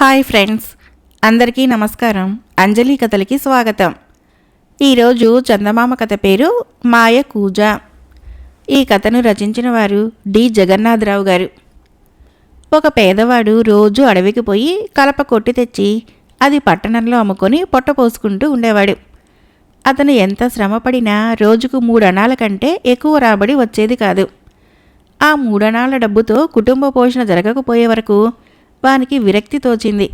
Hi friends అందరికీ నమస్కారం. అంజలి కథలకి స్వాగతం. ఈరోజు చందమామ కథ పేరు మాయ కూజ. ఈ కథను రచించిన వారు డి. జగన్నాథరావు గారు. ఒక పేదవాడు రోజు అడవికి పోయి కలప కొట్టి తెచ్చి అది పట్టణంలో అమ్ముకొని పొట్ట పోసుకుంటూ ఉండేవాడు. అతను ఎంత శ్రమపడినా రోజుకు మూడణాల కంటే ఎక్కువ రాబడి వచ్చేది కాదు. ఆ మూడణాల డబ్బుతో కుటుంబ పోషణ జరగకపోయే వరకు వానికి విరక్తి తోచింది.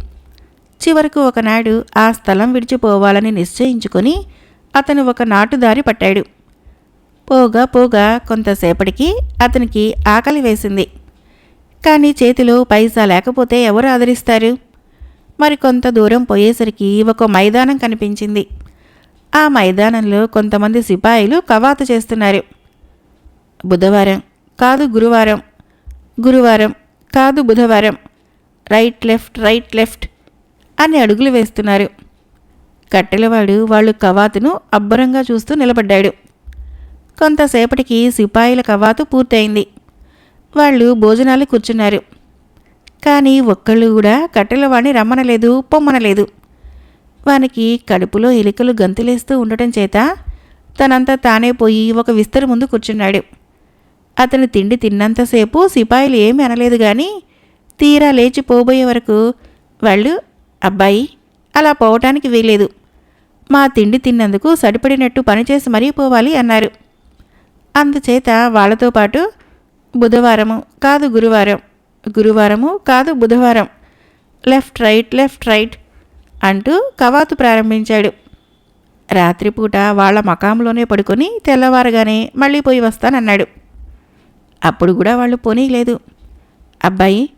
చివరకు ఒకనాడు ఆ స్థలం విడిచిపోవాలని నిశ్చయించుకొని అతను ఒక నాటుదారి పట్టాడు. పోగా పోగా కొంతసేపటికి అతనికి ఆకలి వేసింది. కానీ చేతిలో పైసా లేకపోతే ఎవరు ఆదరిస్తారు? మరి కొంత దూరం పోయేసరికి ఒక మైదానం కనిపించింది. ఆ మైదానంలో కొంతమంది సిపాయిలు కవాతు చేస్తున్నారు. బుధవారం కాదు గురువారం. గురువారం కాదు బుధవారం. రైట్ లెఫ్ట్ రైట్ లెఫ్ట్ అని అడుగులు వేస్తున్నారు. కట్టెలవాడు వాళ్ళు కవాతును అబ్బరంగా చూస్తూ నిలబడ్డాడు. కొంతసేపటికి సిపాయిల కవాతు పూర్తయింది. వాళ్ళు భోజనాలు కూర్చున్నారు. కానీ ఒక్కళ్ళు కూడా కట్టెలవాడిని రమ్మనలేదు పొమ్మనలేదు. వానికి కడుపులో ఎలుకలు గంతులేస్తూ ఉండటం చేత తనంతా తానే పోయి ఒక విస్తరి ముందు కూర్చున్నాడు. అతను తిండి తిన్నంతసేపు సిపాయిలు ఏమీ అనలేదు కానీ తీరా లేచి పోబోయే వరకు వాళ్ళు అబ్బాయి అలా పోవటానికి వీలేదు మా తిండి తిన్నందుకు సరిపడినట్టు పనిచేసి మరీ పోవాలి అన్నారు. అందుచేత వాళ్ళతో పాటు బుధవారము కాదు గురువారం గురువారము కాదు బుధవారం లెఫ్ట్ రైట్ లెఫ్ట్ రైట్ అంటూ కవాతు ప్రారంభించాడు. రాత్రిపూట వాళ్ళ మకాంలోనే పడుకొని తెల్లవారగానే మళ్ళీ పోయి వస్తానన్నాడు. అప్పుడు కూడా వాళ్ళు పోనీలేదు. అబ్బాయి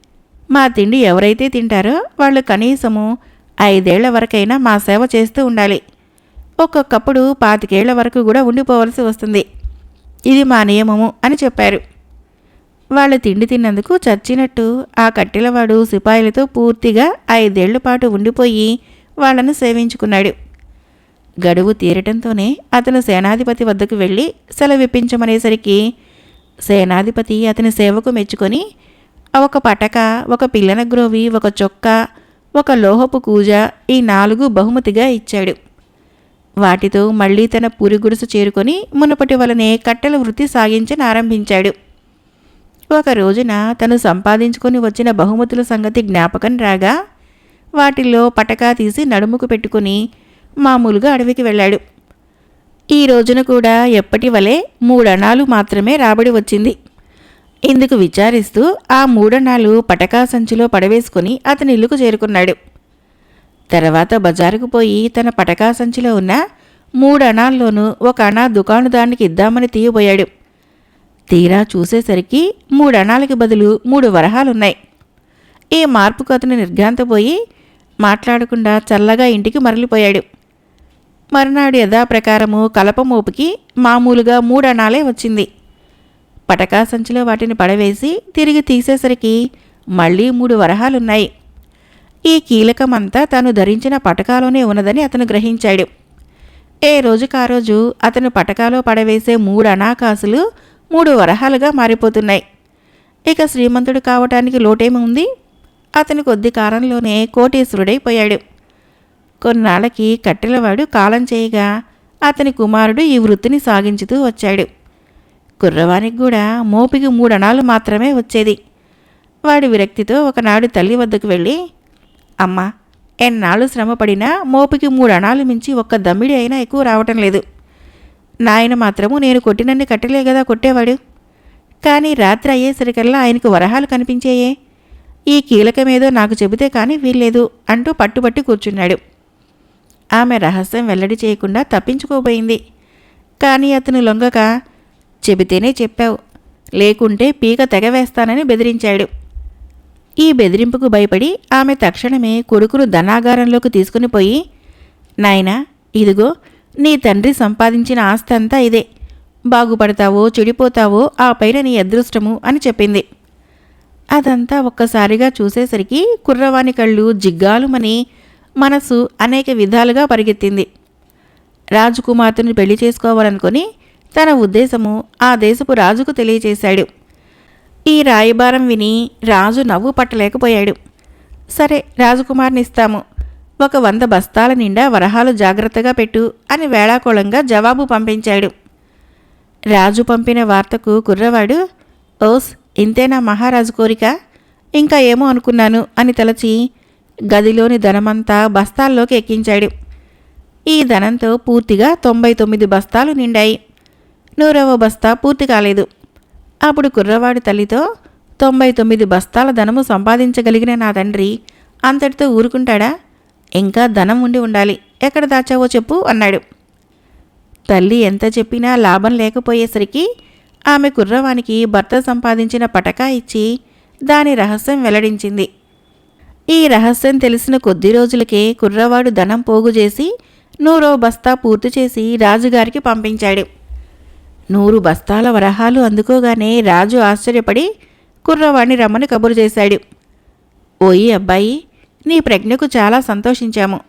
మా తిండి ఎవరైతే తింటారో వాళ్ళు కనీసము ఐదేళ్ళ వరకైనా మా సేవ చేస్తూ ఉండాలి. ఒక్కొక్కప్పుడు పాతికేళ్ళ వరకు కూడా ఉండిపోవలసి వస్తుంది. ఇది మా నియమము అని చెప్పారు. వాళ్ళు తిండి తిన్నందుకు చచ్చినట్టు ఆ కట్టెలవాడు సిపాయిలతో పూర్తిగా ఐదేళ్ళ పాటు ఉండిపోయి వాళ్ళను సేవించుకున్నాడు. గడువు తీరటంతోనే అతను సేనాధిపతి వద్దకు వెళ్ళి సెలవిప్పించమనేసరికి సేనాధిపతి అతని సేవకు మెచ్చుకొని ఒక పటక ఒక పిల్లన గ్రోవి ఒక చొక్కా ఒక లోహపు కూజ ఈ నాలుగు బహుమతిగా ఇచ్చాడు. వాటితో మళ్ళీ తన పూరి గుడుసు చేరుకొని మునుపటి వలనే కట్టెల వృత్తి సాగించనారంభించాడు ఒక రోజున తను సంపాదించుకొని వచ్చిన బహుమతుల సంగతి జ్ఞాపకం రాగా వాటిల్లో పటకా తీసి నడుముకు పెట్టుకుని మామూలుగా అడవికి వెళ్ళాడు. ఈ రోజున కూడా ఎప్పటి వలె మూడణాలు మాత్రమే రాబడి వచ్చింది. ఇందుకు విచారిస్తూ ఆ మూడణాలు పటకా సంచిలో పడవేసుకుని అతని ఇల్లుకు చేరుకున్నాడు. తర్వాత బజారుకు పోయి తన పటకా సంచిలో ఉన్న మూడు అణాల్లోనూ ఒక అణా దుకాణుదారునికి ఇద్దామని తీయబోయాడు. తీరా చూసేసరికి మూడు అణాలకి బదులు మూడు వరహాలున్నాయి. ఈ మార్పుకు అతను నిర్ఘాంతపోయి మాట్లాడకుండా చల్లగా ఇంటికి మరలిపోయాడు. మరునాడు యథాప్రకారము కలప మోపుకి మామూలుగా మూడణాలే వచ్చింది. పటకా సంచిలో వాటిని పడవేసి తిరిగి తీసేసరికి మళ్ళీ మూడు వరహాలున్నాయి. ఈ కీలకమంతా తాను ధరించిన పటకాలోనే ఉన్నదని అతను గ్రహించాడు. ఏ రోజుకా రోజు అతను పటకాలో పడవేసే మూడు అనాకాసులు మూడు వరహాలుగా మారిపోతున్నాయి. ఇక శ్రీమంతుడు కావటానికి లోటేమి ఉంది? అతని కొద్ది కాలంలోనే కోటీశ్వరుడైపోయాడు. కొన్నాళ్ళకి కట్టెలవాడు కాలం చేయగా అతని కుమారుడు ఈ వృత్తిని సాగించుతూ వచ్చాడు. కుర్రవానికి కూడా మోపికి మూడణాలు మాత్రమే వచ్చేది. వాడి విరక్తితో ఒకనాడు తల్లి వద్దకు వెళ్ళి అమ్మ ఎన్నాళ్ళు శ్రమపడినా మోపికి మూడు అణాలు మించి ఒక్క దమ్మిడి అయినా ఎక్కువ రావటం లేదు. నాయన మాత్రము నేను కొట్టినన్ని కట్టలే కదా కొట్టేవాడు. కానీ రాత్రి అయ్యేసరికల్లా ఆయనకు వరహాలు కనిపించేయే. ఈ కీలకమేదో నాకు చెబితే కానీ వీల్లేదు అంటూ పట్టుబట్టి కూర్చున్నాడు. ఆమె రహస్యం వెల్లడి చేయకుండా తప్పించుకోబోయింది. కానీ అతను లొంగక చెబితేనే చెప్పావు. లేకుంటే పీక తెగవేస్తానని బెదిరించాడు. ఈ బెదిరింపుకు భయపడి ఆమె తక్షణమే కొడుకును ధనాగారంలోకి తీసుకుని పోయి నాయనా ఇదిగో నీ తండ్రి సంపాదించిన ఆస్తి అంతా ఇదే. బాగుపడతావో చెడిపోతావో ఆ పైన నీ అదృష్టము అని చెప్పింది. అదంతా ఒక్కసారిగా చూసేసరికి కుర్రవాని కళ్ళు జిగ్గాలుమని మనసు అనేక విధాలుగా పరిగెత్తింది. రాజకుమార్తెను పెళ్ళి చేసుకోవాలనుకొని తన ఉద్దేశము ఆ దేశపు రాజుకు తెలియచేశాడు ఈ రాయబారం విని రాజు నవ్వు పట్టలేకపోయాడు సరే రాజకుమార్ని ఇస్తాము ఒక వంద బస్తాల నిండా వరహాలు జాగ్రత్తగా పెట్టు అని వేళాకోళంగా జవాబు పంపించాడు. రాజు పంపిన వార్తకు కుర్రవాడు ఓస్ ఇంతేనా మహారాజు కోరిక? ఇంకా ఏమో అనుకున్నాను అని తలచి గదిలోని ధనమంతా బస్తాల్లోకి ఎక్కించాడు. ఈ ధనంతో పూర్తిగా తొంభై తొమ్మిది బస్తాలు నిండాయి. నూరవ బస్తా పూర్తి కాలేదు. అప్పుడు కుర్రవాడి తల్లితో తొంభై తొమ్మిది బస్తాల ధనము సంపాదించగలిగిన నా తండ్రి అంతటితో ఊరుకుంటాడా? ఇంకా ధనం ఉండి ఉండాలి. ఎక్కడ దాచావో చెప్పు అన్నాడు. తల్లి ఎంత చెప్పినా లాభం లేకపోయేసరికి ఆమె కుర్రవానికి భర్త సంపాదించిన పటకా ఇచ్చి దాని రహస్యం వెల్లడించింది. ఈ రహస్యం తెలిసిన కొద్ది రోజులకే కుర్రవాడు ధనం పోగు చేసి నూరో బస్తా పూర్తి చేసి రాజుగారికి పంపించాడు. నూరు బస్తాల వరహాలు అందుకోగానే రాజు ఆశ్చర్యపడి కుర్రవాణ్ణి రమ్మని కబురు చేశాడు. ఓయి అబ్బాయి నీ ప్రజ్ఞకు చాలా సంతోషించాము.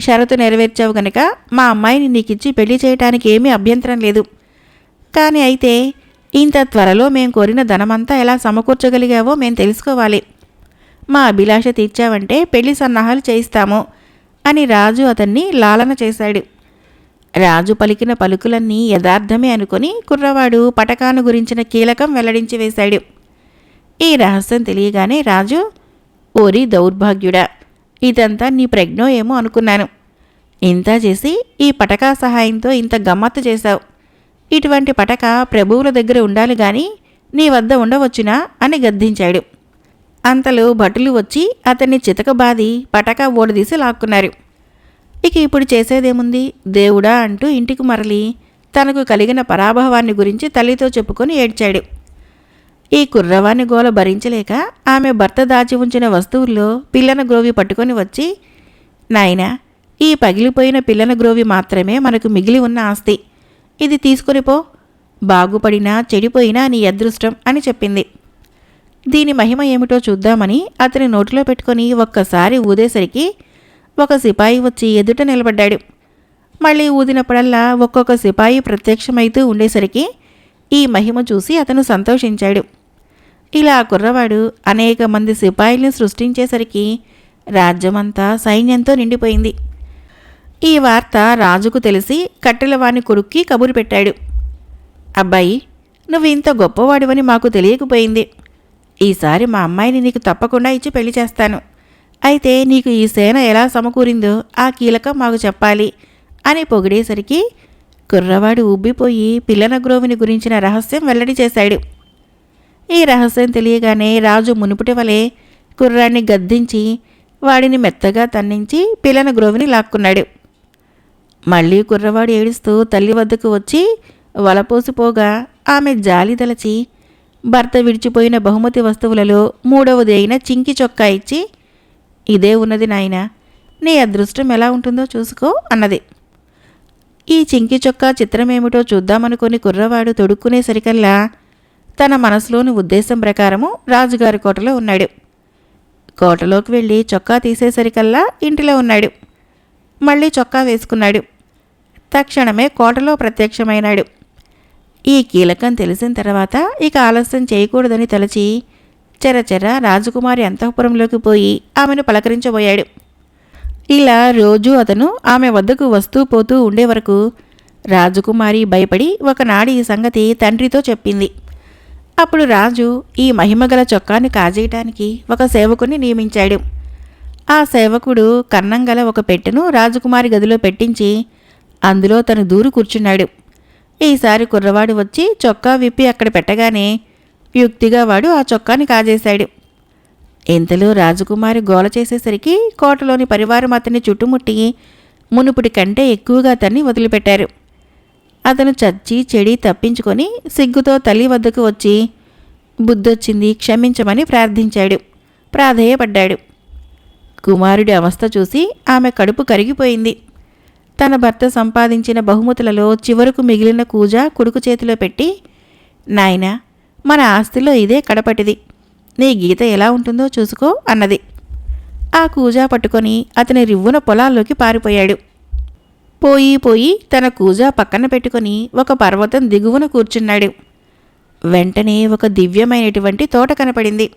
షరతు నెరవేర్చావు గనక మా అమ్మాయిని నీకిచ్చి పెళ్ళి చేయటానికి ఏమీ అభ్యంతరం లేదు. కానీ అయితే ఇంత త్వరలో మేం కోరిన ధనమంతా ఎలా సమకూర్చగలిగావో మేము తెలుసుకోవాలి. మా అభిలాష తీర్చావంటే పెళ్ళి సన్నాహాలు చేయిస్తాము అని రాజు అతన్ని లాలన చేశాడు. రాజు పలికిన పలుకులన్నీ యథార్థమే అనుకొని కుర్రవాడు పటకాను గురించిన కీలకం వెల్లడించి వేశాడు. ఈ రహస్యం తెలియగానే రాజు ఓరి దౌర్భాగ్యుడా ఇదంతా నీ ప్రజ్ఞో ఏమో అనుకున్నాను. ఇంత చేసి ఈ పటకా సహాయంతో ఇంత గమ్మత్తు చేశావు. ఇటువంటి పటక ప్రభువుల దగ్గర ఉండాలి గాని నీ వద్ద ఉండవచ్చునా? అని గద్దించాడు. అంతలో భటులు వచ్చి అతన్ని చితకబాది పటక ఓడదీసి లాక్కున్నారు. ఇక ఇప్పుడు చేసేదేముంది? దేవుడా అంటూ ఇంటికి మరలి తనకు కలిగిన పరాభవాన్ని గురించి తల్లితో చెప్పుకొని ఏడ్చాడు. ఈ కుర్రవాణి గోల భరించలేక ఆమె భర్త దాచి ఉంచిన వస్తువుల్లో పిల్లన గ్రోవి పట్టుకొని వచ్చి నాయనా ఈ పగిలిపోయిన పిల్లన గ్రోవి మాత్రమే మనకు మిగిలి ఉన్న ఆస్తి. ఇది తీసుకొని పో. బాగుపడినా చెడిపోయినా నీ అదృష్టం అని చెప్పింది. దీని మహిమ ఏమిటో చూద్దామని అతని నోటిలో పెట్టుకొని ఒక్కసారి ఊదేసరికి ఒక సిపాయి వచ్చి ఎదుట నిలబడ్డాడు. మళ్ళీ ఊదినప్పుడల్లా ఒక్కొక్క సిపాయి ప్రత్యక్షమైతూ ఉండేసరికి ఈ మహిమ చూసి అతను సంతోషించాడు. ఇలా కుర్రవాడు అనేక మంది సిపాయిల్ని సృష్టించేసరికి రాజ్యమంతా సైన్యంతో నిండిపోయింది. ఈ వార్త రాజుకు తెలిసి కట్టెలవాని కొడుక్కి కబురు పెట్టాడు. అబ్బాయి నువ్వు ఇంత గొప్పవాడివని మాకు తెలియకపోయింది. ఈసారి మా అమ్మాయిని నీకు తప్పకుండా ఇచ్చి పెళ్ళి చేస్తాను. అయితే నీకు ఈ సేన ఎలా సమకూరిందో ఆ కీలకం మాకు చెప్పాలి. అని పొగిడేసరికి కుర్రవాడు ఉబ్బిపోయి పిల్లన గ్రోవిని గురించిన రహస్యం వెల్లడి చేశాడు. ఈ రహస్యం తెలియగానే రాజు మునుపుటి వలె కుర్రాన్ని గద్దించి వాడిని మెత్తగా తన్నించి పిల్లన గ్రోవిని లాక్కున్నాడు. మళ్ళీ కుర్రవాడు ఏడుస్తూ తల్లి వద్దకు వచ్చి వలపోసిపోగా ఆమె జాలి దలచి భర్త విడిచిపోయిన బహుమతి వస్తువులలో మూడవది అయిన చింకి చొక్కా ఇచ్చి ఇదే ఉన్నది నాయన. నీ అదృష్టం ఎలా ఉంటుందో చూసుకో అన్నది. ఈ చింకి చొక్కా చిత్రమేమిటో చూద్దామనుకుని కుర్రవాడు తొడుక్కునేసరికల్లా తన మనసులోని ఉద్దేశం ప్రకారము రాజుగారి కోటలో ఉన్నాడు. కోటలోకి వెళ్ళి చొక్కా తీసేసరికల్లా ఇంటిలో ఉన్నాడు. మళ్ళీ చొక్కా వేసుకున్నాడు. తక్షణమే కోటలో ప్రత్యక్షమైనాడు. ఈ కీలకం తెలిసిన తర్వాత ఇక ఆలస్యం చేయకూడదని తలచి చెరచెర రాజకుమారి అంతఃపురంలోకి పోయి ఆమెను పలకరించబోయాడు. ఇలా రోజూ అతను ఆమె వద్దకు వస్తూ పోతూ ఉండే వరకు రాజకుమారి భయపడి ఒకనాడు ఈ సంగతి తండ్రితో చెప్పింది. అప్పుడు రాజు ఈ మహిమగల చొక్కాను కాజేయటానికి ఒక సేవకుని నియమించాడు. ఆ సేవకుడు కన్నంగల ఒక పెట్టెను రాజకుమారి గదిలో పెట్టించి అందులో తను దూరు కూర్చున్నాడు. ఈసారి కుర్రవాడు వచ్చి చొక్కా విప్పి అక్కడ పెట్టగానే యుక్తిగా వాడు ఆ చొక్కాని కాజేశాడు. ఇంతలో రాజకుమారి గోల చేసేసరికి కోటలోని పరివారం అతన్ని చుట్టుముట్టి మునుపుటి కంటే ఎక్కువగా అతన్ని వదిలిపెట్టారు. అతను చచ్చి చెడి తప్పించుకొని సిగ్గుతో తల్లి వద్దకు వచ్చి బుద్ధొచ్చింది క్షమించమని ప్రార్థించాడు. ప్రాధేయపడ్డాడు. కుమారుడి అవస్థ చూసి ఆమె కడుపు కరిగిపోయింది. తన భర్త సంపాదించిన బహుమతులలో చివరకు మిగిలిన కూజ కొడుకు చేతిలో పెట్టి నాయనా మన ఆస్తిలో ఇదే కడపటిది. నీ గీత ఎలా ఉంటుందో చూసుకో అన్నది. ఆ కూజా పట్టుకొని అతని రివ్వున పొలాల్లోకి పారిపోయాడు. పోయి పోయి తన కూజా పక్కన పెట్టుకొని ఒక పర్వతం దిగువన కూర్చున్నాడు. వెంటనే ఒక దివ్యమైనటువంటి తోట కనపడింది.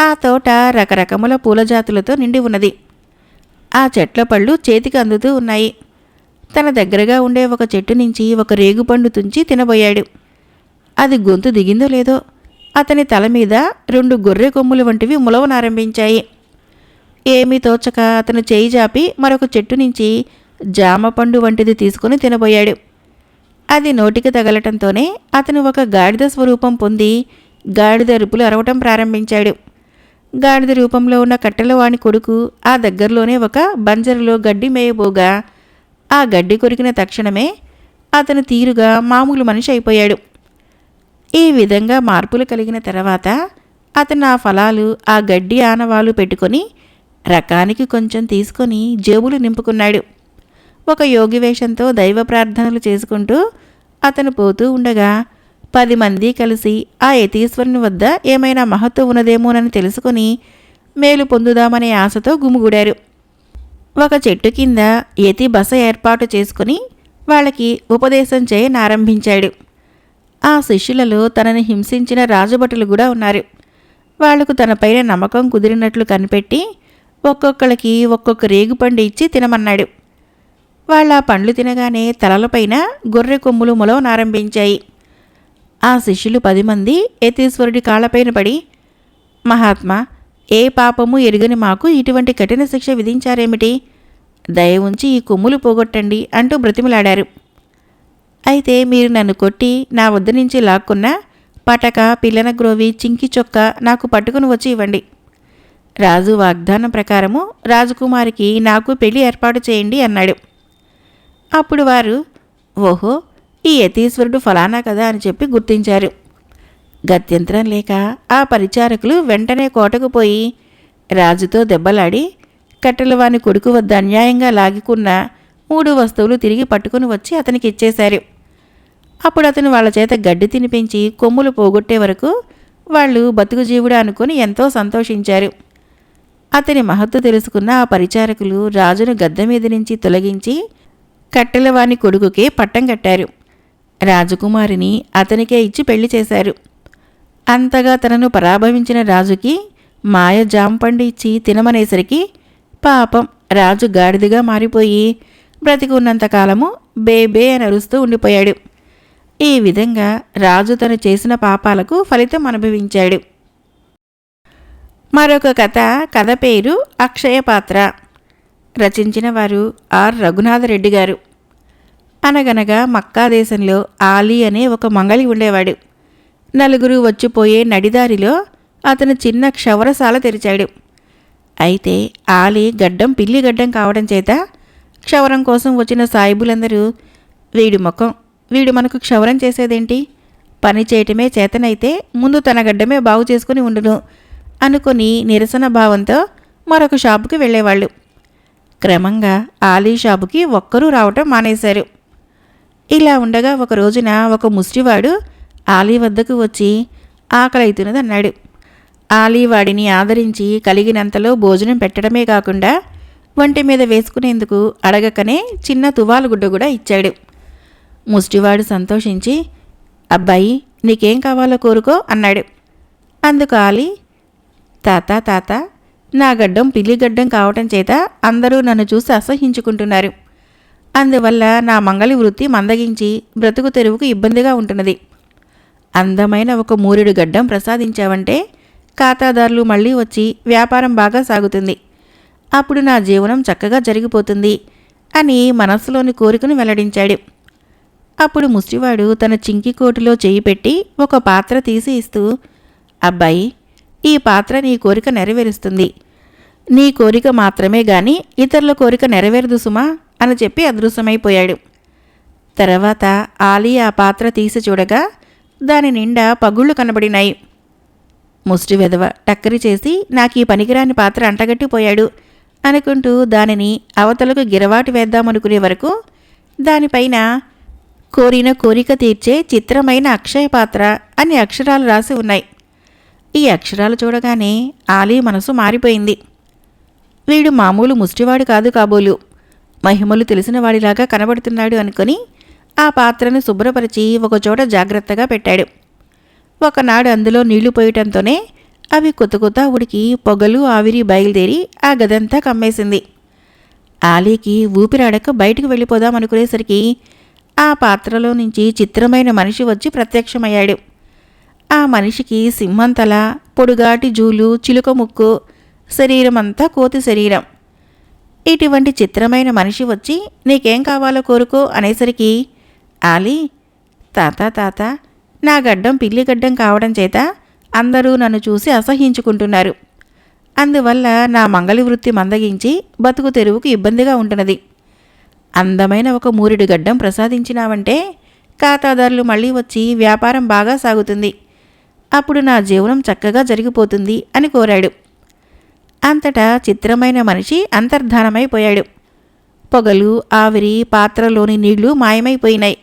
ఆ తోట రకరకముల పూల జాతులతో నిండి ఉన్నది. ఆ చెట్ల పళ్ళు చేతికి అందుతూ ఉన్నాయి. తన దగ్గరగా ఉండే ఒక చెట్టు నుంచి ఒక రేగుపండు తుంచి తినబోయాడు. అది గొంతు దిగిందో లేదో అతని తల మీద రెండు గొర్రె కొమ్ములు వంటివి ములవనారంభించాయి. ఏమీ తోచక అతను చేయి జాపి మరొక చెట్టు నుంచి జామ పండు వంటిది తీసుకుని తినబోయాడు. అది నోటికి తగలటంతోనే అతను ఒక గాడిద స్వరూపం పొంది గాడిద అరుపులు అరవటం ప్రారంభించాడు. గాడిద రూపంలో ఉన్న కట్టెలవాణి కొడుకు ఆ దగ్గరలోనే ఒక బంజరులో గడ్డి మేయబోగా ఆ గడ్డి కొరికిన తక్షణమే అతను తీరుగా మామూలు మనిషి అయిపోయాడు. ఈ విధంగా మార్పులు కలిగిన తర్వాత అతను ఆ ఫలాలు ఆ గడ్డి ఆనవాలు పెట్టుకొని రకానికి కొంచెం తీసుకొని జేబులు నింపుకున్నాడు. ఒక యోగి వేషంతో దైవ ప్రార్థనలు చేసుకుంటూ అతను పోతూ ఉండగా పది మంది కలిసి ఆ యతీశ్వరుని వద్ద ఏమైనా మహత్వం ఉన్నదేమోనని తెలుసుకొని మేలు పొందుదామనే ఆశతో గుమిగూడారు. ఒక చెట్టు కింద యతి బస ఏర్పాటు చేసుకుని వాళ్ళకి ఉపదేశం చేయనారంభించాడు. ఆ శిష్యులలో తనని హింసించిన రాజభటులు కూడా ఉన్నారు. వాళ్ళకు తనపైన నమ్మకం కుదిరినట్లు కనిపెట్టి ఒక్కొక్కళ్ళకి ఒక్కొక్క రేగుపండు ఇచ్చి తినమన్నాడు. వాళ్ళ పండ్లు తినగానే తలలపైన గొర్రె కొమ్ములు మొలవనారంభించాయి. ఆ శిష్యులు పది మంది యతీశ్వరుడి కాళ్ళపైన పడి మహాత్మా ఏ పాపము ఎరుగని మాకు ఇటువంటి కఠిన శిక్ష విధించారేమిటి? దయ ఉంచి ఈ కొమ్ములు పోగొట్టండి అంటూ బ్రతిమలాడారు. అయితే మీరు నన్ను కొట్టి నా వద్ద నుంచి లాక్కున్న పటక పిల్లన గ్రోవి చింకి చొక్క నాకు పట్టుకుని వచ్చి ఇవ్వండి. రాజు వాగ్దానం ప్రకారము రాజకుమారికి నాకు పెళ్ళి ఏర్పాటు చేయండి అన్నాడు. అప్పుడు వారు ఓహో ఈ యతీశ్వరుడు ఫలానా కదా అని చెప్పి గుర్తించారు. గత్యంతరం లేక ఆ పరిచారకులు వెంటనే కోటకు పోయి రాజుతో దెబ్బలాడి కట్టెల వాని కొడుకు వద్ద అన్యాయంగా లాగికున్న మూడు వస్తువులు తిరిగి పట్టుకుని వచ్చి అతనికి ఇచ్చేశారు. అప్పుడు అతను వాళ్ళ చేత గడ్డి తినిపించి కొమ్ములు పోగొట్టే వరకు వాళ్ళు బతుకు జీవుడు అనుకుని ఎంతో సంతోషించారు. అతని మహత్తు తెలుసుకున్న ఆ పరిచారకులు రాజును గద్దె మీద నుంచి తొలగించి కట్టెలవాని కొడుకుకే పట్టం కట్టారు. రాజకుమారిని అతనికే ఇచ్చి పెళ్ళి చేశారు. అంతగా తనను పరాభవించిన రాజుకి మాయ జాంపండు ఇచ్చి తినమనేసరికి పాపం రాజు గాడిదగా మారిపోయి బ్రతికున్నంతకాలము బేబే అని అరుస్తూ ఉండిపోయాడు. ఈ విధంగా రాజు తను చేసిన పాపాలకు ఫలితం అనుభవించాడు. మరొక కథ కథ పేరు అక్షయపాత్ర రచించిన వారు ఆర్. రఘునాథరెడ్డి గారు. అనగనగా మక్కా దేశంలో ఆలీ అనే ఒక మంగలి ఉండేవాడు. నలుగురు వచ్చిపోయే నడిదారిలో అతను చిన్న క్షవరశాల తెరిచాడు. అయితే ఆలి గడ్డం పిల్లి గడ్డం కావడం చేత క్షవరం కోసం వచ్చిన సాయిబులందరూ వీడి ముఖం వీడు మనకు క్షవరం చేసేదేంటి? పని చేయటమే చేతనైతే ముందు తన గడ్డమే బాగు చేసుకుని ఉండును అనుకుని నిరసన భావంతో మరొక షాపుకి వెళ్ళేవాళ్ళు. క్రమంగా ఆలీ షాపుకి ఒక్కరూ రావటం మానేశారు. ఇలా ఉండగా ఒక రోజున ఒక ముష్టివాడు ఆలీ వద్దకు వచ్చి ఆకలైతున్నది అన్నాడు ఆలీ వాడిని ఆదరించి కలిగినంతలో భోజనం పెట్టడమే కాకుండా వంటి మీద వేసుకునేందుకు అడగకనే చిన్న తువాలు గుడ్డ కూడా ఇచ్చాడు. ముష్టివాడు సంతోషించి అబ్బాయి నీకేం కావాలో కోరుకో అన్నాడు. అందుకు ఆలి తాత తాత నా గడ్డం పిల్లి గడ్డం కావటం చేత అందరూ నన్ను చూసి అసహించుకుంటున్నారు అందువల్ల నా మంగళి వృత్తి మందగించి బ్రతుకు తెరువుకు ఇబ్బందిగా ఉంటున్నది. అందమైన ఒక మూరెడు గడ్డం ప్రసాదించావంటే ఖాతాదారులు మళ్ళీ వచ్చి వ్యాపారం బాగా సాగుతుంది. అప్పుడు నా జీవనం చక్కగా జరిగిపోతుంది అని మనస్సులోని కోరికను వెల్లడించాడు. అప్పుడు ముష్టివాడు తన చింకి కోటిలో చేయి పెట్టి ఒక పాత్ర తీసి ఇస్తూ అబ్బాయి ఈ పాత్ర నీ కోరిక నెరవేరుస్తుంది. నీ కోరిక మాత్రమే గాని ఇతరుల కోరిక నెరవేరదు సుమా అని చెప్పి అదృశ్యమైపోయాడు. తర్వాత ఆలీ ఆ పాత్ర తీసి చూడగా దాని నిండా పగుళ్ళు కనబడినాయి. ముష్టి వెధవ టక్కరి చేసి నాకు ఈ పనికిరాని పాత్ర అంటగట్టిపోయాడు అనుకుంటూ దానిని అవతలకు గిరవాటు వేద్దామనుకునే వరకు దానిపైన కోరిన కోరిక తీర్చే చిత్రమైన అక్షయ పాత్ర అని అక్షరాలు రాసి ఉన్నాయి. ఈ అక్షరాలు చూడగానే ఆలీ మనసు మారిపోయింది. వీడు మామూలు ముష్టివాడు కాదు కాబోలు. మహిమలు తెలిసిన వాడిలాగా కనబడుతున్నాడు అనుకుని ఆ పాత్రను శుభ్రపరిచి ఒకచోట జాగ్రత్తగా పెట్టాడు. ఒకనాడు అందులో నీళ్ళు పోయటంతోనే అవి కొత్త కొత్త ఉడికి పొగలు ఆవిరి బయలుదేరి ఆ గదంతా కమ్మేసింది. ఆలీకి ఊపిరాడక బయటకు వెళ్ళిపోదాం అనుకునేసరికి ఆ పాత్రలో నుంచి చిత్రమైన మనిషి వచ్చి ప్రత్యక్షమయ్యాడు. ఆ మనిషికి సింహంతల పొడుగాటి జూలు చిలుక ముక్కు శరీరమంతా కోతి శరీరం. ఇటువంటి చిత్రమైన మనిషి వచ్చి నీకేం కావాలో కోరుకో అనేసరికి ఆలి తాత తాత నా గడ్డం పిల్లి గడ్డం కావడం చేత అందరూ నన్ను చూసి అసహించుకుంటున్నారు అందువల్ల నా మంగళి వృత్తి మందగించి బతుకు తెరువుకు ఇబ్బందిగా ఉంటున్నది. అందమైన ఒక మూరిడు గడ్డం ప్రసాదించినావంటే ఖాతాదారులు మళ్ళీ వచ్చి వ్యాపారం బాగా సాగుతుంది. అప్పుడు నా జీవనం చక్కగా జరిగిపోతుంది అని కోరాడు. అంతటా చిత్రమైన మనిషి అంతర్ధానమైపోయాడు. పొగలు ఆవిరి పాత్రలోని నీళ్ళు మాయమైపోయినాయి.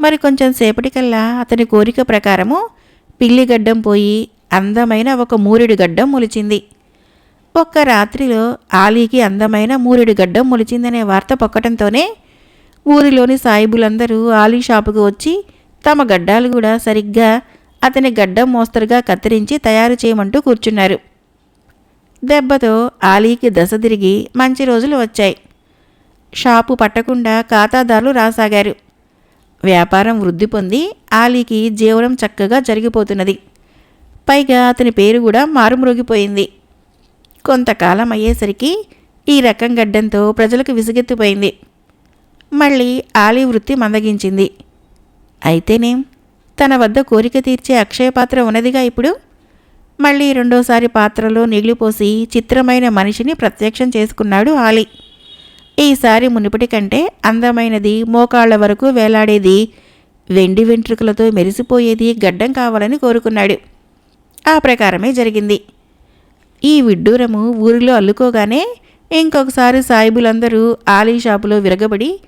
మరి కొంచెం సేపటికల్లా అతని కోరిక ప్రకారము పిల్లిగడ్డం పోయి అందమైన ఒక మూరెడు గడ్డం మొలిచింది. ఒక్క రాత్రిలో ఆలీకి అందమైన మూరెడు గడ్డం మొలిచిందనే వార్త పొక్కటంతోనే ఊరిలోని సాయిబులందరూ ఆలీ షాపుకు వచ్చి తమ గడ్డాలు కూడా సరిగ్గా అతని గడ్డం మోస్తరుగా కత్తిరించి తయారు చేయమంటూ కూర్చున్నారు. దెబ్బతో ఆలీకి దశ తిరిగి మంచి రోజులు వచ్చాయి. షాపు పట్టకుండా ఖాతాదారులు రాసాగారు. వ్యాపారం వృద్ధి పొంది ఆలీకి జీవనం చక్కగా జరిగిపోతున్నది. పైగా అతని పేరు కూడా మారుమ్రోగిపోయింది. కొంతకాలం అయ్యేసరికి ఈ రకం గడ్డంతో ప్రజలకు విసుగెత్తిపోయింది. మళ్ళీ ఆలీ వృత్తి మందగించింది. అయితేనేం? తన వద్ద కోరిక తీర్చే అక్షయపాత్ర ఉన్నదిగా ఇప్పుడు? మళ్ళీ రెండోసారి పాత్రలో నిగిలిపోసి చిత్రమైన మనిషిని ప్రత్యక్షం చేసుకున్నాడు ఆలీ. ఈసారి మునుపటి కంటే అందమైనది మోకాళ్ళ వరకు వేలాడేది వెండి వెంట్రుకలతో మెరిసిపోయేది గడ్డం కావాలని కోరుకున్నాడు. ఆ ప్రకారమే జరిగింది. ఈ విడ్డూరము ఊరిలో అల్లుకోగానే ఇంకొకసారి సాయిబులందరూ ఆలీ షాపులో విరగబడి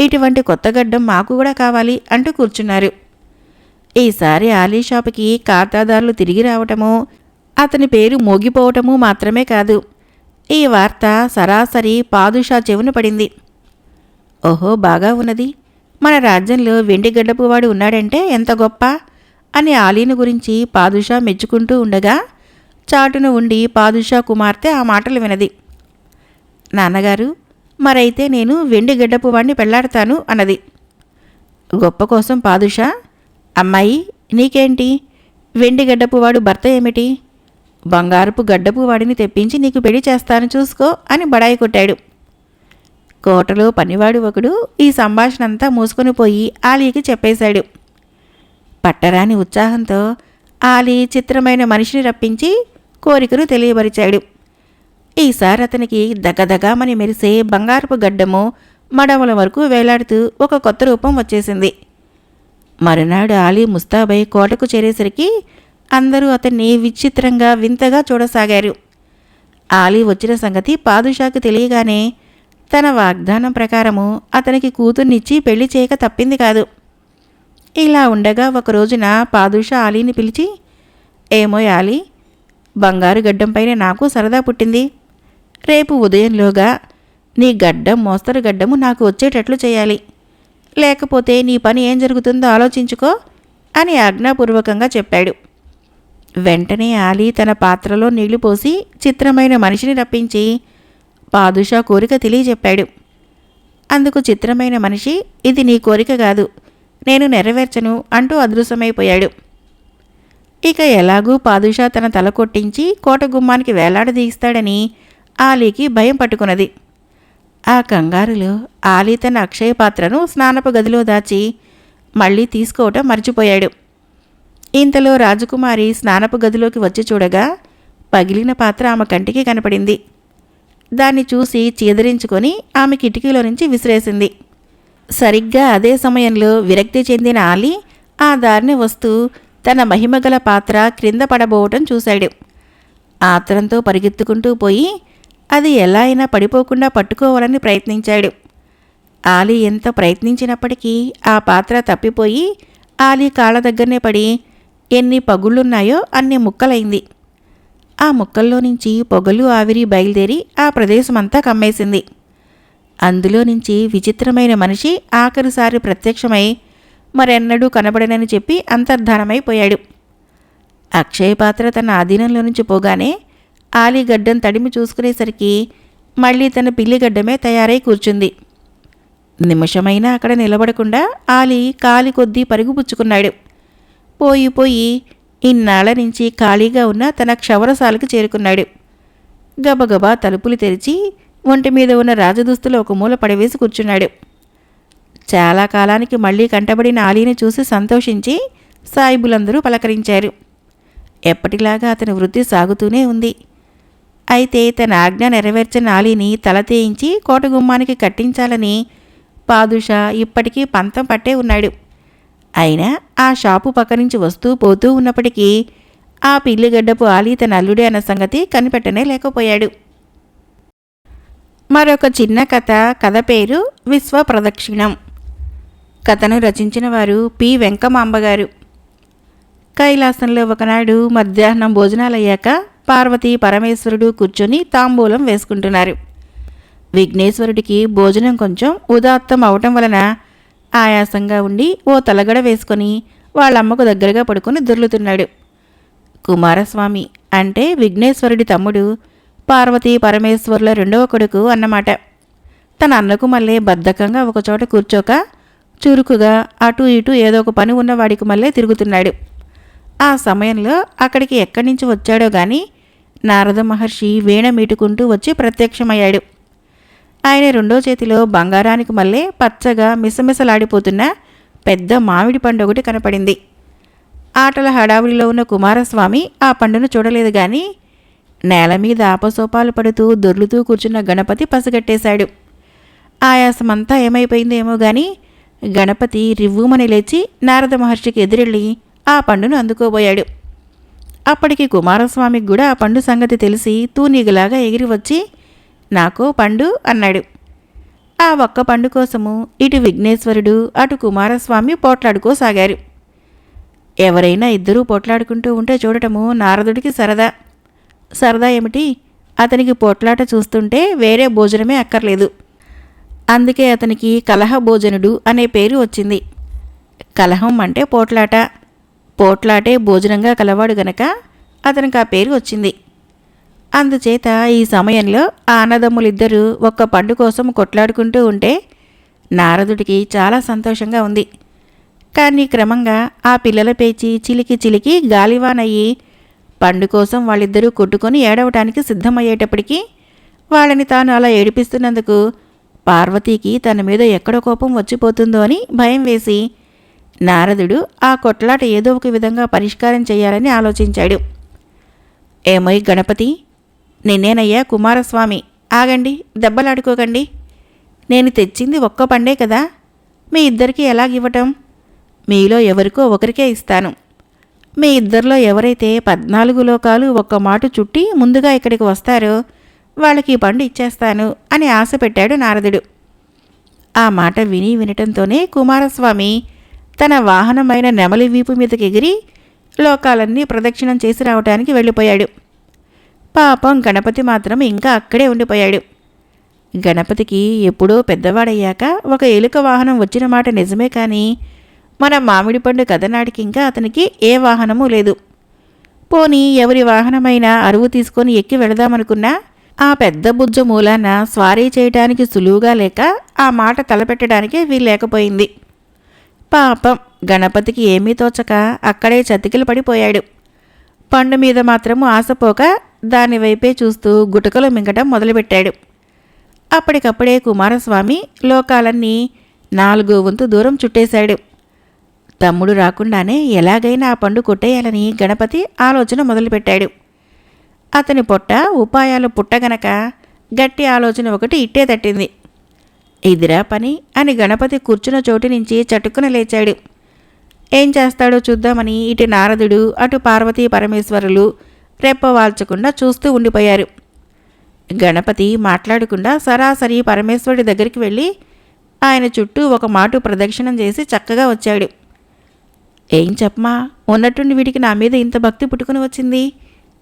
ఇటువంటి కొత్త గడ్డం మాకు కూడా కావాలి అంటూ కూర్చున్నారు. ఈసారి ఆలీ షాపుకి ఖాతాదారులు తిరిగి రావటము అతని పేరు మోగిపోవటము మాత్రమే కాదు ఈ వార్త సరాసరి పాదుషా చెవున పడింది. ఓహో బాగా ఉన్నది. మన రాజ్యంలో వెండి గడ్డపువాడు ఉన్నాడంటే ఎంత గొప్ప? అని ఆలీను గురించి పాదుషా మెచ్చుకుంటూ ఉండగా చాటున ఉండి పాదుషా కుమార్తె ఆ మాటలు వినది. నాన్నగారు మరైతే నేను వెండి గడ్డపు వాణ్ణి పెళ్ళాడతాను అన్నది. గొప్ప కోసం పాదుషా అమ్మాయి నీకేంటి? వెండి గడ్డపు వాడు భర్త ఏమిటి? బంగారపు గడ్డపు వాడిని తెప్పించి నీకు పెళ్ళి చేస్తాను చూసుకో అని బడాయి కొట్టాడు. కోటలో పనివాడు ఒకడు ఈ సంభాషణ అంతా మూసుకొని పోయి ఆలీకి చెప్పేశాడు. పట్టరాని ఉత్సాహంతో ఆలీ చిత్రమైన మనిషిని రప్పించి కోరికను తెలియబరిచాడు ఈసారి అతనికి దగదగామని మెరిసే బంగారపు గడ్డము మడమల వరకు వేలాడుతూ ఒక కొత్త రూపం వచ్చేసింది. మరునాడు ఆలీ ముస్తాబై కోటకు చేరేసరికి అందరూ అతన్ని విచిత్రంగా వింతగా చూడసాగారు. ఆలీ వచ్చిన సంగతి పాదుషాకు తెలియగానే తన వాగ్దానం ప్రకారము అతనికి కూతుర్నిచ్చి పెళ్ళి చేయక తప్పింది కాదు. ఇలా ఉండగా ఒక రోజున పాదుషా ఆలీని పిలిచి ఏమో ఆలీ బంగారు గడ్డంపైనే నాకు సరదా పుట్టింది. రేపు ఉదయంలోగా నీ గడ్డం మోస్తరు గడ్డము నాకు వచ్చేటట్లు చేయాలి. లేకపోతే నీ పని ఏం జరుగుతుందో ఆలోచించుకో అని ఆజ్ఞాపూర్వకంగా చెప్పాడు. వెంటనే ఆలీ తన పాత్రలో నీళ్ళు పోసి చిత్రమైన మనిషిని రప్పించి పాదుషా కోరిక తెలియజెప్పాడు. అందుకు చిత్రమైన మనిషి ఇది నీ కోరిక కాదు. నేను నెరవేర్చను అంటూ అదృశ్యమైపోయాడు. ఇక ఎలాగూ పాదుషా తన తల కొట్టించి కోట గుమ్మానికి వేలాడదీస్తాడని ఆలీకి భయం పట్టుకున్నది. ఆ కంగారులో ఆలీ తన అక్షయ పాత్రను స్నానపు గదిలో దాచి మళ్ళీ తీసుకోవటం మర్చిపోయాడు. ఇంతలో రాజకుమారి స్నానపు గదిలోకి వచ్చి చూడగా పగిలిన పాత్ర ఆమె కంటికి కనపడింది. దాన్ని చూసి చీదరించుకొని ఆమె కిటికీలో నుంచి విసిరేసింది. సరిగ్గా అదే సమయంలో విరక్తి చెందిన ఆలి ఆ దారిని వస్తూ తన మహిమగల పాత్ర క్రింద పడబోవటం చూశాడు. ఆత్రంతో పరిగెత్తుకుంటూ పోయి అది ఎలా అయినా పడిపోకుండా పట్టుకోవాలని ప్రయత్నించాడు. ఆలీ ఎంత ప్రయత్నించినప్పటికీ ఆ పాత్ర తప్పిపోయి ఆలీ కాళ్ళ దగ్గరనే పడి ఎన్ని పగుళ్ళున్నాయో అన్ని ముక్కలైంది. ఆ ముక్కల్లో నుంచి పొగలు ఆవిరి బయలుదేరి ఆ ప్రదేశమంతా కమ్మేసింది. అందులో నుంచి విచిత్రమైన మనిషి ఆఖరిసారి ప్రత్యక్షమై మరెన్నడూ కనబడనని చెప్పి అంతర్ధానమైపోయాడు. అక్షయ పాత్ర తన ఆధీనంలో నుంచి పోగానే ఆలిగడ్డం తడిమి చూసుకునేసరికి మళ్ళీ తన పిల్లిగడ్డమే తయారై కూర్చుంది. నిమిషమైనా అక్కడ నిలబడకుండా ఆలి కాలి కొద్దీ పరుగుపుచ్చుకున్నాడు. పోయి పోయి ఇన్నాళ్ళ నుంచి ఖాళీగా ఉన్న తన క్షవరసాలకు చేరుకున్నాడు. గబగబా తలుపులు తెరిచి ఒంటి మీద ఉన్న రాజదుస్తులు ఒక మూల పడవేసి కూర్చున్నాడు. చాలా కాలానికి మళ్ళీ కంటబడిన ఆలీని చూసి సంతోషించి సాయిబులందరూ పలకరించారు. ఎప్పటిలాగా అతని వృద్ధి సాగుతూనే ఉంది. అయితే తన ఆజ్ఞ నెరవేర్చిన ఆలీని తల తేయించి కోటగుమ్మానికి కట్టించాలని పాదుషా ఇప్పటికీ పంతం పట్టే ఉన్నాడు. అయినా ఆ షాపు పక్క నుంచి వస్తూ పోతూ ఉన్నప్పటికీ ఆ పిల్లిగడ్డపు ఆలీ తన అల్లుడే అన్న సంగతి కనిపెట్టనే లేకపోయాడు. మరొక చిన్న కథ కథ పేరు విశ్వ ప్రదక్షిణం కథను రచించిన వారు పి. వెంకమాంబ గారు కైలాసంలో ఒకనాడు మధ్యాహ్నం భోజనాలయ్యాక పార్వతి పరమేశ్వరుడు కూర్చొని తాంబూలం వేసుకుంటున్నారు. విఘ్నేశ్వరుడికి భోజనం కొంచెం ఉదాత్తం అవటం వలన ఆయాసంగా ఉండి ఓ తలగడ వేసుకొని వాళ్ళమ్మకు దగ్గరగా పడుకొని దొర్లుతున్నాడు. కుమారస్వామి అంటే విఘ్నేశ్వరుడి తమ్ముడు పార్వతి పరమేశ్వరుల రెండవ కొడుకు అన్నమాట. తన అన్నకు మళ్ళీ బద్ధకంగా ఒకచోట కూర్చోక చురుకుగా అటు ఇటు ఏదో ఒక పని ఉన్నవాడికి మళ్ళీ తిరుగుతున్నాడు. ఆ సమయంలో అక్కడికి ఎక్కడి నుంచి వచ్చాడో గాని నారద మహర్షి వీణ మీటుకుంటూ వచ్చి ప్రత్యక్షమయ్యాడు. ఆయన రెండో చేతిలో బంగారానికి మళ్ళీ పచ్చగా మిసమిసలాడిపోతున్న పెద్ద మామిడి పండు ఒకటి కనపడింది. ఆటల హడావుడిలో ఉన్న కుమారస్వామి ఆ పండును చూడలేదు గాని నేల మీద ఆపసోపాలు పడుతూ దొర్లుతూ కూర్చున్న గణపతి పసిగట్టేశాడు. ఆయాసమంతా ఏమైపోయిందేమో కానీ గణపతి రివ్వుమని లేచి నారద మహర్షికి ఎదురెళ్ళి ఆ పండును అందుకోబోయాడు. అప్పటికి కుమారస్వామికి కూడా ఆ పండు సంగతి తెలిసి తూనీగలాగా ఎగిరి వచ్చి నాకో పండు అన్నాడు. ఆ ఒక్క పండు కోసము ఇటు విఘ్నేశ్వరుడు అటు కుమారస్వామి పోట్లాడుకోసాగారు. ఎవరైనా ఇద్దరూ పోట్లాడుకుంటూ ఉంటే చూడటము నారదుడికి సరదా. సరదా ఏమిటి? అతనికి పోట్లాట చూస్తుంటే వేరే భోజనమే అక్కర్లేదు. అందుకే అతనికి కలహ భోజనుడు అనే పేరు వచ్చింది. కలహం అంటే పోట్లాట. పోట్లాటే భోజనంగా కలవాడు గనక అతనికి ఆ పేరు వచ్చింది. అందుచేత ఈ సమయంలో ఆనదమ్ములిద్దరూ ఒక్క పండు కోసం కొట్లాడుకుంటూ ఉంటే నారదుడికి చాలా సంతోషంగా ఉంది. కానీ క్రమంగా ఆ పిల్లల పేచి చిలికి చిలికి గాలివానయ్యి పండు కోసం వాళ్ళిద్దరూ కొట్టుకొని ఏడవటానికి సిద్ధమయ్యేటప్పటికీ వాళ్ళని తాను అలా ఏడిపిస్తున్నందుకు పార్వతీకి తన మీద ఎక్కడ కోపం వచ్చిపోతుందో అని భయం వేసి నారదుడు ఆ కొట్లాట ఏదో ఒక విధంగా పరిష్కారం చేయాలని ఆలోచించాడు. ఏమై గణపతి నిన్నేనయ్యా కుమారస్వామి ఆగండి దెబ్బలాడుకోకండి. నేను తెచ్చింది ఒక్క పండే కదా మీ ఇద్దరికీ ఎలాగివ్వటం? మీలో ఎవరికో ఒకరికే ఇస్తాను. మీ ఇద్దరిలో ఎవరైతే పద్నాలుగు లోకాలు ఒక్క మాట చుట్టి ముందుగా ఇక్కడికి వస్తారో వాళ్ళకి ఈ పండు ఇచ్చేస్తాను అని ఆశ పెట్టాడు నారదుడు. ఆ మాట విని వినటంతోనే కుమారస్వామి తన వాహనమైన నెమలి వీపు మీదకి ఎగిరి లోకాలన్నీ ప్రదక్షిణం చేసి రావటానికి వెళ్ళిపోయాడు. పాపం గణపతి మాత్రం ఇంకా అక్కడే ఉండిపోయాడు. గణపతికి ఎప్పుడో పెద్దవాడయ్యాక ఒక ఎలుక వాహనం వచ్చిన మాట నిజమే కానీ మన మామిడి పండు కథనాడికి ఇంకా అతనికి ఏ వాహనమూ లేదు. పోనీ ఎవరి వాహనమైనా అరువు తీసుకొని ఎక్కి వెళదామనుకున్నా ఆ పెద్ద బుజ్జ మూలాన స్వారీ చేయటానికి సులువుగా లేక ఆ మాట తలపెట్టడానికే వీల్లేకపోయింది పాపం గణపతికి ఏమీ తోచక అక్కడే చతికిలు పడిపోయాడు. పండు మీద మాత్రము ఆశపోక దాని వైపే చూస్తూ గుటకలు మింగటం మొదలుపెట్టాడు. అప్పటికప్పుడే కుమారస్వామి లోకాలన్నీ నాలుగో వంతు దూరం చుట్టేశాడు. తమ్ముడు రాకుండానే ఎలాగైనా ఆ పండు కొట్టేయాలని గణపతి ఆలోచన మొదలుపెట్టాడు. అతని పొట్ట ఉపాయాలు పుట్టగనక గట్టి ఆలోచన ఒకటి ఇట్టే తట్టింది. ఇదిరా పని అని గణపతి కూర్చున్న చోటు నుంచి చటుక్కున లేచాడు. ఏం చేస్తాడో చూద్దామని ఇటు నారదుడు అటు పార్వతీ పరమేశ్వరులు రెప్పవాల్చకుండా చూస్తూ ఉండిపోయారు. గణపతి మాట్లాడకుండా సరాసరి పరమేశ్వరుడి దగ్గరికి వెళ్ళి ఆయన చుట్టూ ఒక మాటు ప్రదక్షిణం చేసి చక్కగా వచ్చాడు. ఏం చెప్పమా ఉన్నట్టుండి వీడికి నా మీద ఇంత భక్తి పుట్టుకుని వచ్చింది?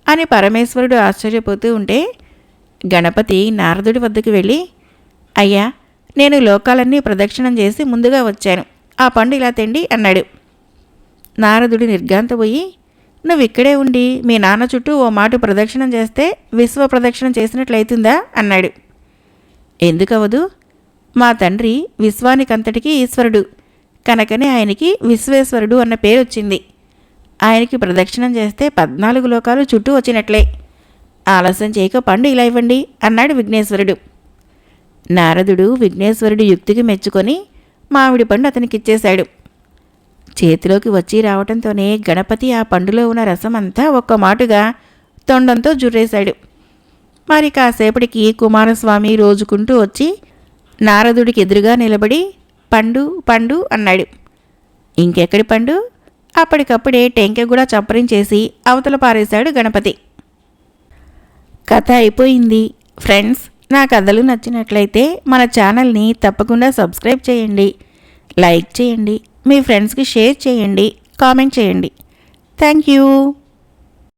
అని పరమేశ్వరుడు ఆశ్చర్యపోతూ ఉంటే గణపతి నారదుడి వద్దకు వెళ్ళి అయ్యా నేను లోకాలన్నీ ప్రదక్షిణం చేసి ముందుగా వచ్చాను. ఆ పండు ఇలా తెండి అన్నాడు. నారదుడు నిర్గాంతపోయి నువ్వు ఇక్కడే ఉండి మీ నాన్న చుట్టూ ఓ మాట ప్రదక్షిణం చేస్తే విశ్వ ప్రదక్షిణం చేసినట్లయితుందా అన్నాడు. ఎందుకవదు? మా తండ్రి విశ్వానికంతటికీ ఈశ్వరుడు. కనుకనే ఆయనకి విశ్వేశ్వరుడు అన్న పేరు వచ్చింది ఆయనకి ప్రదక్షిణం చేస్తే పద్నాలుగు లోకాలు చుట్టూ వచ్చినట్లే. ఆలస్యం చేయక పండు ఇలా ఇవ్వండి అన్నాడు విఘ్నేశ్వరుడు. నారదుడు విఘ్నేశ్వరుడి యుక్తికి మెచ్చుకొని మామిడి పండు అతనికిచ్చేశాడు. చేతిలోకి వచ్చి రావటంతోనే గణపతి ఆ పండులో ఉన్న రసం అంతా ఒక్క మాటుగా తొండంతో జుర్రేశాడు. మరి కాసేపటికి కుమారస్వామి రోజుకుంటూ వచ్చి నారదుడికి ఎదురుగా నిలబడి పండు పండు అన్నాడు. ఇంకెక్కడి పండు? అప్పటికప్పుడే టెంకె కూడా చప్పరించేసి అవతల పారేశాడు గణపతి. కథ అయిపోయింది. ఫ్రెండ్స్ నా కథలు నచ్చినట్లయితే మన ఛానల్ని తప్పకుండా సబ్స్క్రైబ్ చేయండి. లైక్ చేయండి. మీ ఫ్రెండ్స్కి షేర్ చేయండి. కామెంట్ చేయండి. Thank you.